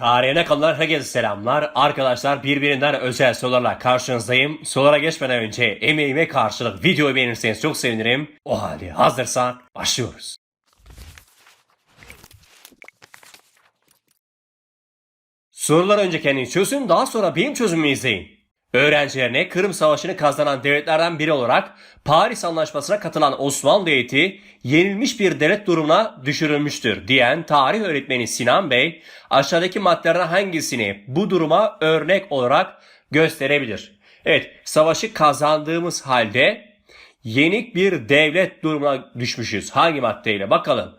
Tarihine kalan herkese selamlar. Arkadaşlar birbirinden özel sorularla karşınızdayım. Sorulara geçmeden önce emeğime karşılık videoyu beğenirseniz çok sevinirim. O halde hazırsak başlıyoruz. Sorular önce kendiniz çözün daha sonra benim çözümümü izleyin. Öğrencilerine Kırım Savaşı'nı kazanan devletlerden biri olarak Paris Anlaşması'na katılan Osmanlı Devleti yenilmiş bir devlet durumuna düşürülmüştür diyen tarih öğretmeni Sinan Bey aşağıdaki maddelerden hangisini bu duruma örnek olarak gösterebilir? Evet savaşı kazandığımız halde yenik bir devlet durumuna düşmüşüz. Hangi maddeyle bakalım.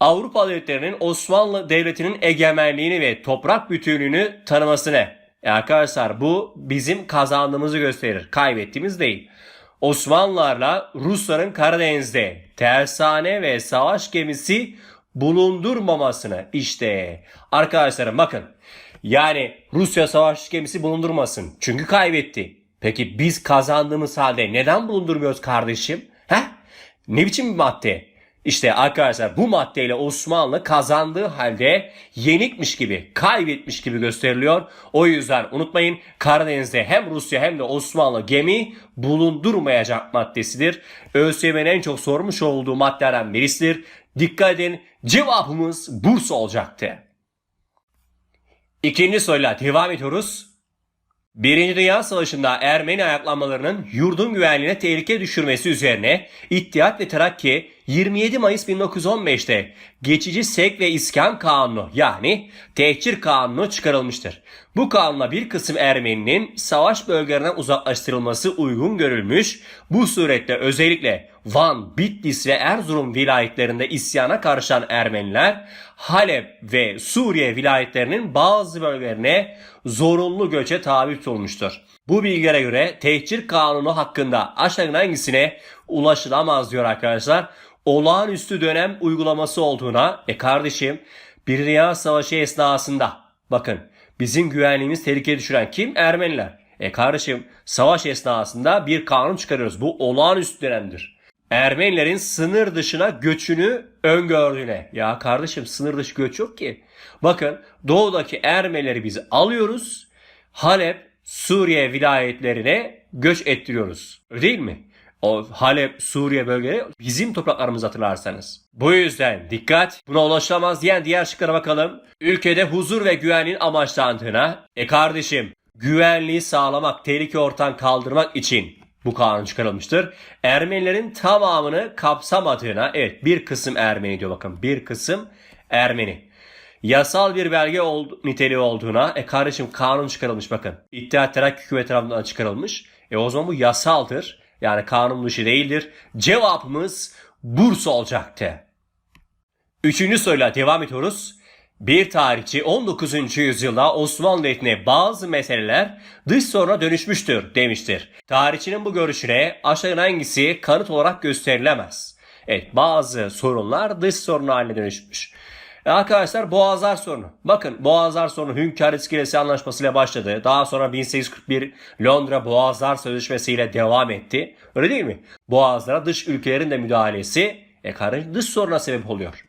Avrupa devletlerinin Osmanlı Devleti'nin egemenliğini ve toprak bütünlüğünü tanıması ne? E arkadaşlar bu bizim kazandığımızı gösterir. Kaybettiğimiz değil. Osmanlılarla Rusların Karadeniz'de tersane ve savaş gemisi bulundurmamasını işte arkadaşlarım bakın yani Rusya savaş gemisi bulundurmasın çünkü kaybetti. Peki biz kazandığımız halde neden bulundurmuyoruz kardeşim? He? Ne biçim bir madde? İşte arkadaşlar bu maddeyle Osmanlı kazandığı halde yenikmiş gibi, kaybetmiş gibi gösteriliyor. O yüzden unutmayın Karadeniz'de hem Rusya hem de Osmanlı gemi bulundurmayacak maddesidir. ÖSYM'nin en çok sormuş olduğu maddelerden birisidir. Dikkat edin cevabımız Bursa olacaktı. İkinci soruyla devam ediyoruz. Birinci Dünya Savaşı'nda Ermeni ayaklanmalarının yurdun güvenliğine tehlike düşürmesi üzerine İttihat ve Terakki 27 Mayıs 1915'te geçici sevk ve iskan kanunu yani tehcir kanunu çıkarılmıştır. Bu kanunla bir kısım Ermeninin savaş bölgelerinden uzaklaştırılması uygun görülmüş. Bu suretle özellikle Van, Bitlis ve Erzurum vilayetlerinde isyana karışan Ermeniler Halep ve Suriye vilayetlerinin bazı bölgelerine zorunlu göçe tabi tutulmuştur. Bu bilgilere göre tehcir kanunu hakkında aşağıdan hangisine ulaşılamaz diyor arkadaşlar. Olağanüstü dönem uygulaması olduğuna e kardeşim bir dünya savaşı esnasında bakın bizim güvenliğimiz tehlikeye düşüren kim? Ermeniler. E kardeşim savaş esnasında bir kanun çıkarıyoruz. Bu olağanüstü dönemdir. Ermenilerin sınır dışına göçünü öngördüğüne. Ya kardeşim sınır dışı göç yok ki. Bakın doğudaki Ermenileri biz alıyoruz. Halep, Suriye vilayetlerine göç ettiriyoruz. Değil mi? O Halep, Suriye bölgeleri bizim topraklarımız hatırlarsanız. Bu yüzden dikkat buna ulaşılamaz diyen diğer şıklara bakalım. Ülkede huzur ve güvenliğin amaçlandığına. E kardeşim güvenliği sağlamak, tehlike ortadan kaldırmak için bu kanun çıkarılmıştır. Ermenilerin tamamını kapsamadığına evet bir kısım Ermeni diyor bakın bir kısım Ermeni. Yasal bir belge ol, niteliği olduğuna e kardeşim kanun çıkarılmış bakın. İttihat Terakki Hükümeti tarafından çıkarılmış. E o zaman bu yasaldır. Yani kanun dışı değildir. Cevabımız Bursa olacaktı. Üçüncü soruyla devam ediyoruz. Bir tarihçi 19. yüzyılda Osmanlı Devleti'ne bazı meseleler dış soruna dönüşmüştür demiştir. Tarihçinin bu görüşüne aşağıdan hangisi kanıt olarak gösterilemez? Evet bazı sorunlar dış sorun haline dönüşmüş. E arkadaşlar Boğazlar sorunu. Bakın Boğazlar sorunu Hünkar İskelesi Anlaşması ile başladı. Daha sonra 1841 Londra Boğazlar Sözleşmesi ile devam etti. Öyle değil mi? Boğazlara dış ülkelerin de müdahalesi e kardeşim dış soruna sebep oluyor.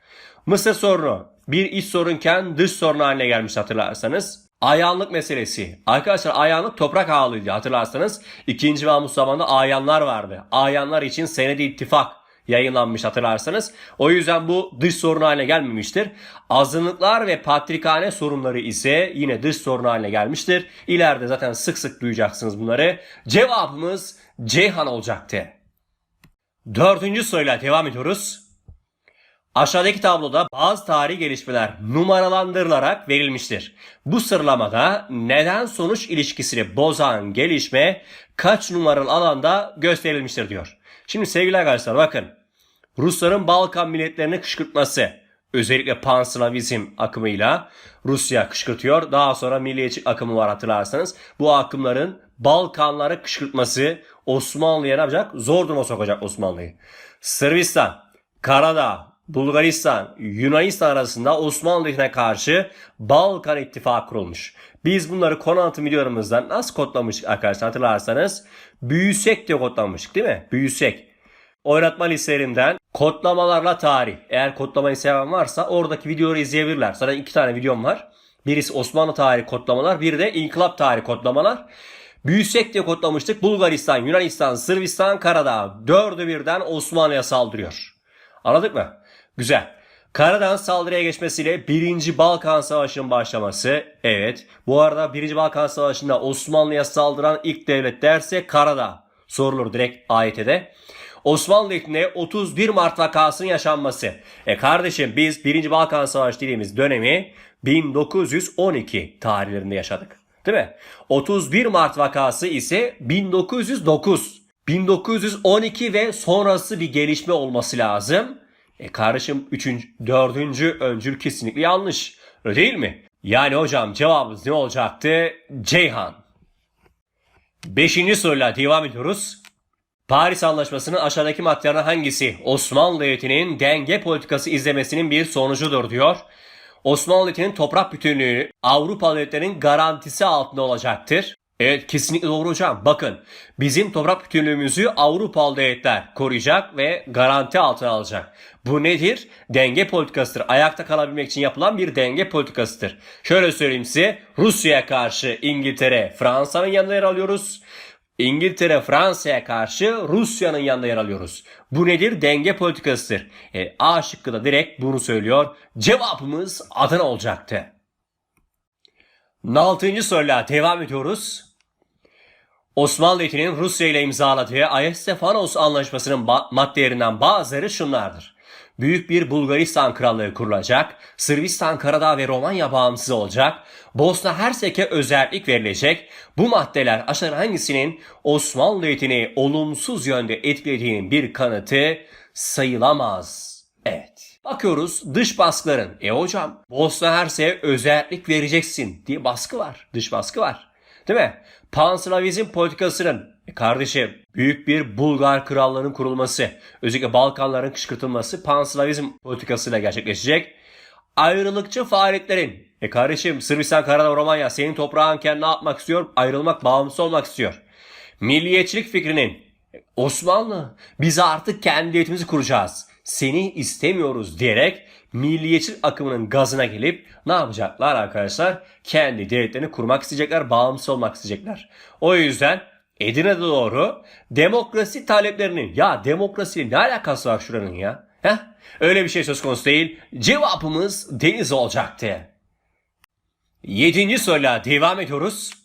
Mısır sorunu bir iç sorunken dış sorun haline gelmiş hatırlarsanız. Ayanlık meselesi. Arkadaşlar ayanlık toprak ağalıydı hatırlarsanız. 2. Mahmut zamanında ayanlar vardı. Ayanlar için senedi ittifak yayınlanmış hatırlarsanız. O yüzden bu dış sorun haline gelmemiştir. Azınlıklar ve patrikhane sorunları ise yine dış sorun haline gelmiştir. İleride zaten sık sık duyacaksınız bunları. Cevabımız Ceyhan olacaktı. Dördüncü soruyla devam ediyoruz. Aşağıdaki tabloda bazı tarihi gelişmeler numaralandırılarak verilmiştir. Bu sıralamada neden sonuç ilişkisini bozan gelişme kaç numaralı alanda gösterilmiştir diyor. Şimdi sevgili arkadaşlar bakın. Rusların Balkan milletlerini kışkırtması özellikle Panslavizm akımıyla Rusya kışkırtıyor. Daha sonra milliyetçi akımı var hatırlarsanız. Bu akımların Balkanları kışkırtması Osmanlı'ya ne yapacak? Zor duruma sokacak Osmanlı'yı. Sırbistan, Karadağ, Bulgaristan, Yunanistan arasında Osmanlı Devleti'ne karşı Balkan İttifakı kurulmuş. Biz bunları konu anlatım videolarımızdan nasıl kodlamıştık arkadaşlar hatırlarsanız büyüsek diye kodlamıştık değil mi? Büyüsek. Oynatma listelerinden kodlamalarla tarih. Eğer kodlamayı seven varsa oradaki videoları izleyebilirler. Zaten iki tane videom var. Birisi Osmanlı tarihi kodlamalar, biri de İnkılap tarihi kodlamalar. Büyüsek diye kodlamıştık. Bulgaristan, Yunanistan, Sırbistan, Karadağ. Dördü birden Osmanlı'ya saldırıyor. Anladık mı? Güzel. Karadağ'ın saldırıya geçmesiyle 1. Balkan Savaşı'nın başlaması. Evet. Bu arada 1. Balkan Savaşı'nda Osmanlı'ya saldıran ilk devlet derse Karadağ. Sorulur direkt AYT'de. Osmanlı Devleti'nde 31 Mart vakasının yaşanması. E kardeşim biz 1. Balkan Savaşı dediğimiz dönemi 1912 tarihlerinde yaşadık. Değil mi? 31 Mart vakası ise 1909. 1912 ve sonrası bir gelişme olması lazım. E kardeşim 3. 4. öncül kesinlikle yanlış. Öyle değil mi? Yani hocam cevabımız ne olacaktı? Ceyhan. Beşinci soruyla devam ediyoruz. Paris Anlaşması'nın aşağıdaki maddelerden hangisi Osmanlı Devleti'nin denge politikası izlemesinin bir sonucudur diyor. Osmanlı Devleti'nin toprak bütünlüğü Avrupa devletlerinin garantisi altında olacaktır. Evet kesinlikle doğru hocam. Bakın bizim toprak bütünlüğümüzü Avrupalı devletler koruyacak ve garanti altına alacak. Bu nedir? Denge politikasıdır. Ayakta kalabilmek için yapılan bir denge politikasıdır. Şöyle söyleyeyim size Rusya'ya karşı İngiltere, Fransa'nın yanında yer alıyoruz. İngiltere Fransa'ya karşı Rusya'nın yanında yer alıyoruz. Bu nedir? Denge politikasıdır. E, A şıkkı da direkt bunu söylüyor. Cevabımız Adana olacaktı. Altıncı soruyla devam ediyoruz. Osmanlı Devleti'nin Rusya ile imzaladığı Ayestefanos Anlaşması'nın maddelerinden bazıları şunlardır. Büyük bir Bulgaristan Krallığı kurulacak, Sırbistan, Karadağ ve Romanya bağımsız olacak, Bosna Hersek'e özellik verilecek. Bu maddeler aşağıdan hangisinin Osmanlı Devleti'ni olumsuz yönde etkilediğinin bir kanıtı sayılamaz. Evet. Bakıyoruz dış baskıların. E hocam Bosna Hersek'e özellik vereceksin diye baskı var. Dış baskı var. Değil mi? Panslavizm politikasının e kardeşim büyük bir Bulgar krallığının kurulması, özellikle Balkanların kışkırtılması Panslavizm politikasıyla gerçekleşecek. Ayrılıkçı faaliyetlerin, e kardeşim Sırbistan, Karadağ, Romanya senin toprağınken ne yapmak istiyor? Ayrılmak, bağımsız olmak istiyor. Milliyetçilik fikrinin, e, Osmanlı biz artık kendi devletimizi kuracağız. Seni istemiyoruz diyerek milliyetçilik akımının gazına gelip ne yapacaklar arkadaşlar? Kendi devletlerini kurmak isteyecekler, bağımsız olmak isteyecekler. O yüzden Edirne'de doğru demokrasi taleplerinin ya demokrasiyle ne alakası var şuranın ya? Heh? Öyle bir şey söz konusu değil. Cevabımız deniz olacaktı. Yedinci soruyla devam ediyoruz.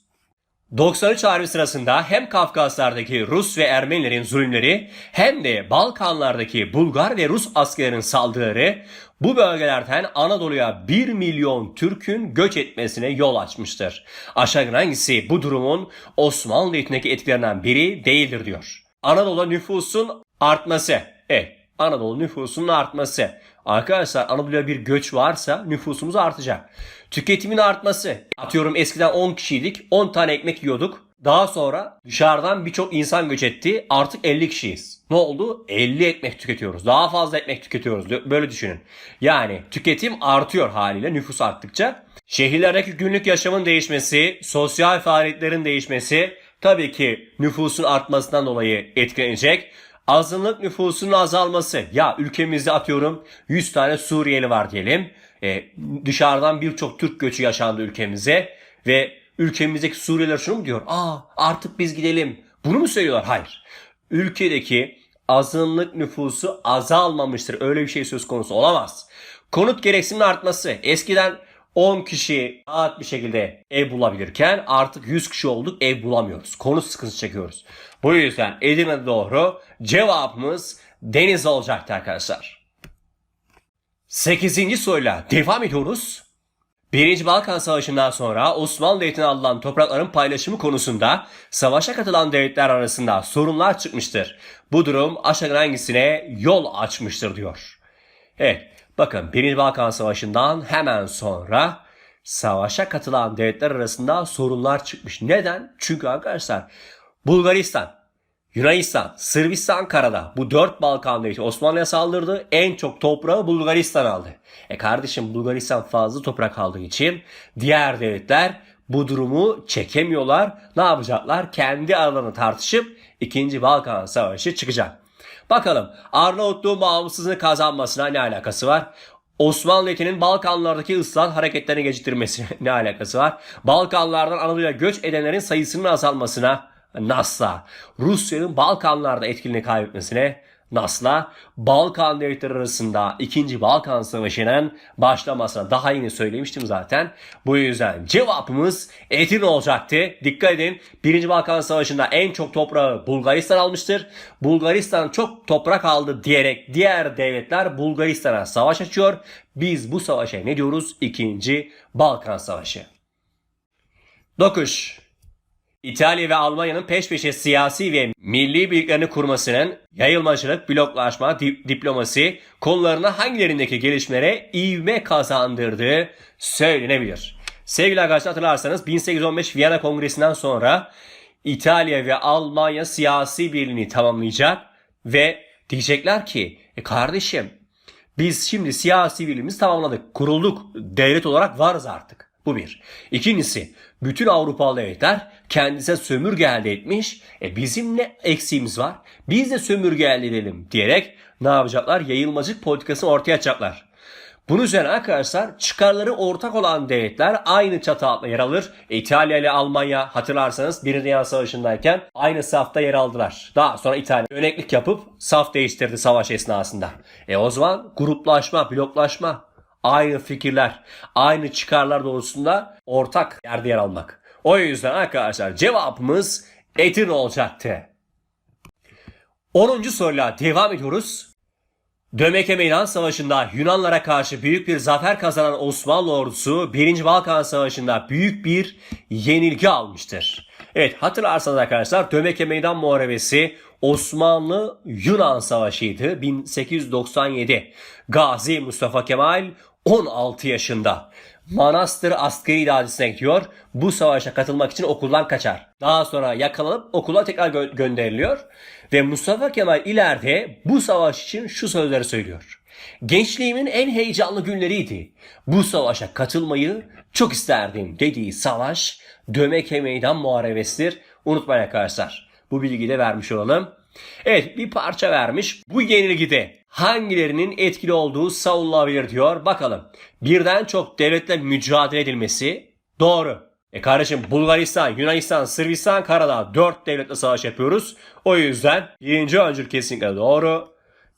93 Harbi sırasında hem Kafkaslardaki Rus ve Ermenilerin zulümleri hem de Balkanlardaki Bulgar ve Rus askerlerin saldırıları bu bölgelerden Anadolu'ya 1 milyon Türk'ün göç etmesine yol açmıştır. Aşağıdan hangisi bu durumun Osmanlı Devleti'ndeki etkilerinden biri değildir diyor. Anadolu nüfusun artması. Evet Anadolu nüfusunun artması. Arkadaşlar Anadolu'ya bir göç varsa nüfusumuz artacak. Tüketimin artması. Atıyorum eskiden 10 kişiydik 10 tane ekmek yiyorduk. Daha sonra dışarıdan birçok insan göç etti. Artık 50 kişiyiz. Ne oldu? 50 ekmek tüketiyoruz. Daha fazla ekmek tüketiyoruz. Böyle düşünün. Yani tüketim artıyor haliyle nüfus arttıkça. Şehirlerdeki günlük yaşamın değişmesi, sosyal faaliyetlerin değişmesi tabii ki nüfusun artmasından dolayı etkilenecek. Azınlık nüfusunun azalması. Ya ülkemizde atıyorum 100 tane Suriyeli var diyelim. Ee, dışarıdan birçok Türk göçü yaşandı ülkemize. Ve ülkemizdeki Suriyeliler şunu mu diyor? Aa artık biz gidelim. Bunu mu söylüyorlar? Hayır. Ülkedeki azınlık nüfusu azalmamıştır. Öyle bir şey söz konusu olamaz. Konut gereksiniminin artması. Eskiden 10 kişi rahat bir şekilde ev bulabilirken artık 100 kişi olduk ev bulamıyoruz. Konut sıkıntısı çekiyoruz. Bu yüzden Edirne doğru cevabımız deniz olacaktı arkadaşlar. 8. soruyla devam ediyoruz. Birinci Balkan Savaşı'ndan sonra Osmanlı Devleti'ne alınan toprakların paylaşımı konusunda savaşa katılan devletler arasında sorunlar çıkmıştır. Bu durum aşağıdan hangisine yol açmıştır diyor. Evet bakın Birinci Balkan Savaşı'ndan hemen sonra savaşa katılan devletler arasında sorunlar çıkmış. Neden? Çünkü arkadaşlar Bulgaristan, Yunanistan, Sırbistan, Karadağ bu dört Balkan devleti Osmanlı'ya saldırdı. En çok toprağı Bulgaristan aldı. E kardeşim Bulgaristan fazla toprak aldığı için diğer devletler bu durumu çekemiyorlar. Ne yapacaklar? Kendi aralarını tartışıp 2. Balkan Savaşı çıkacak. Bakalım Arnavutluğun bağımsızlığını kazanmasına ne alakası var? Osmanlı Balkanlardaki ıslah hareketlerini geciktirmesi ne alakası var? Balkanlardan Anadolu'ya göç edenlerin sayısının azalmasına nasla. Rusya'nın Balkanlarda etkilini kaybetmesine nasla. Balkan devletleri arasında 2. Balkan Savaşı'nın başlamasına daha yeni söylemiştim zaten. Bu yüzden cevabımız Edirne olacaktı. Dikkat edin 1. Balkan Savaşı'nda en çok toprağı Bulgaristan almıştır. Bulgaristan çok toprak aldı diyerek diğer devletler Bulgaristan'a savaş açıyor. Biz bu savaşa ne diyoruz? 2. Balkan Savaşı. 9. İtalya ve Almanya'nın peş peşe siyasi ve milli birliklerini kurmasının yayılmacılık, bloklaşma, dip- diplomasi konularına hangilerindeki gelişmelere ivme kazandırdığı söylenebilir. Sevgili arkadaşlar hatırlarsanız 1815 Viyana Kongresi'nden sonra İtalya ve Almanya siyasi birliğini tamamlayacak ve diyecekler ki e kardeşim biz şimdi siyasi birliğimizi tamamladık. Kurulduk. Devlet olarak varız artık. Bu bir. İkincisi bütün Avrupalı devletler kendisine sömürge elde etmiş. E bizim ne eksiğimiz var? Biz de sömürge elde edelim diyerek ne yapacaklar? Yayılmacılık politikasını ortaya atacaklar. Bunun üzerine arkadaşlar çıkarları ortak olan devletler aynı çatı altında yer alır. İtalya ile Almanya hatırlarsanız Birinci Dünya Savaşı'ndayken aynı safta yer aldılar. Daha sonra İtalya yöneklik yapıp saf değiştirdi savaş esnasında. E o zaman gruplaşma, bloklaşma, aynı fikirler, aynı çıkarlar doğrusunda ortak yerde yer almak. O yüzden arkadaşlar cevabımız Edirne olacaktı. 10. soruyla devam ediyoruz. Dömeke Meydan Savaşı'nda Yunanlara karşı büyük bir zafer kazanan Osmanlı ordusu 1. Balkan Savaşı'nda büyük bir yenilgi almıştır. Evet hatırlarsanız arkadaşlar Dömeke Meydan Muharebesi Osmanlı-Yunan Savaşı'ydı 1897. Gazi Mustafa Kemal 16 yaşında. Manastır askeri idaresine gidiyor. Bu savaşa katılmak için okuldan kaçar. Daha sonra yakalanıp okula tekrar gö- gönderiliyor. Ve Mustafa Kemal ileride bu savaş için şu sözleri söylüyor. Gençliğimin en heyecanlı günleriydi. Bu savaşa katılmayı çok isterdim dediği savaş Dömeke Meydan Muharebesidir. Unutmayın arkadaşlar. Bu bilgiyi de vermiş olalım. Evet bir parça vermiş. Bu yenilgide hangilerinin etkili olduğu savunulabilir diyor. Bakalım. Birden çok devletle mücadele edilmesi doğru. E kardeşim Bulgaristan, Yunanistan, Sırbistan, Karadağ dört devletle savaş yapıyoruz. O yüzden birinci öncül kesinlikle doğru.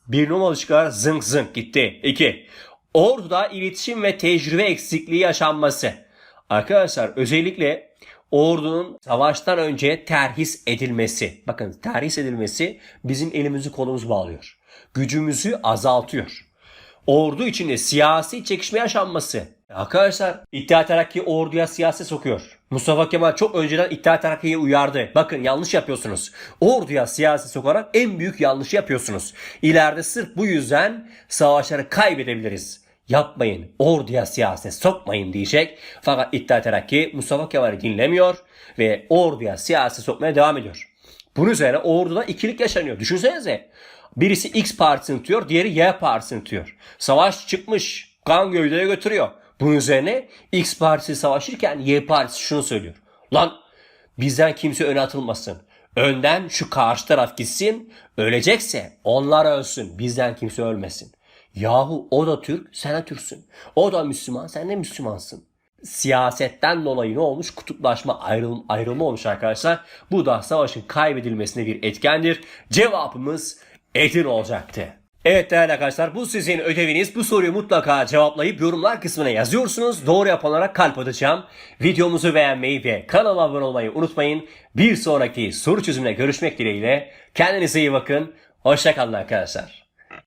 Bir numaralı çıkar zınk zınk gitti. 2. Orduda iletişim ve tecrübe eksikliği yaşanması. Arkadaşlar özellikle ordunun savaştan önce terhis edilmesi. Bakın terhis edilmesi bizim elimizi kolumuzu bağlıyor. Gücümüzü azaltıyor. Ordu içinde siyasi çekişme yaşanması. Arkadaşlar İttihat Terakki orduya siyaset sokuyor. Mustafa Kemal çok önceden İttihat Terakki'yi uyardı. Bakın yanlış yapıyorsunuz. Orduya siyaset sokarak en büyük yanlışı yapıyorsunuz. İleride sırf bu yüzden savaşları kaybedebiliriz. Yapmayın, orduya siyaset sokmayın diyecek. Fakat İttihat Terakki Mustafa Kemal'i dinlemiyor ve orduya siyaset sokmaya devam ediyor. Bunun üzerine orduda ikilik yaşanıyor. Düşünsenize. Birisi X partisini tutuyor, diğeri Y partisini tutuyor. Savaş çıkmış, kan gövdeye götürüyor. Bunun üzerine X partisi savaşırken Y partisi şunu söylüyor. Lan bizden kimse öne atılmasın. Önden şu karşı taraf gitsin, ölecekse onlar ölsün, bizden kimse ölmesin. Yahu o da Türk, sen de Türksün. O da Müslüman, sen de Müslümansın siyasetten dolayı ne olmuş? Kutuplaşma ayrılma, ayrılma olmuş arkadaşlar. Bu da savaşın kaybedilmesine bir etkendir. Cevabımız Edirne olacaktı. Evet değerli arkadaşlar bu sizin ödeviniz. Bu soruyu mutlaka cevaplayıp yorumlar kısmına yazıyorsunuz. Doğru yapanlara kalp atacağım. Videomuzu beğenmeyi ve kanala abone olmayı unutmayın. Bir sonraki soru çözümüne görüşmek dileğiyle. Kendinize iyi bakın. Hoşçakalın arkadaşlar.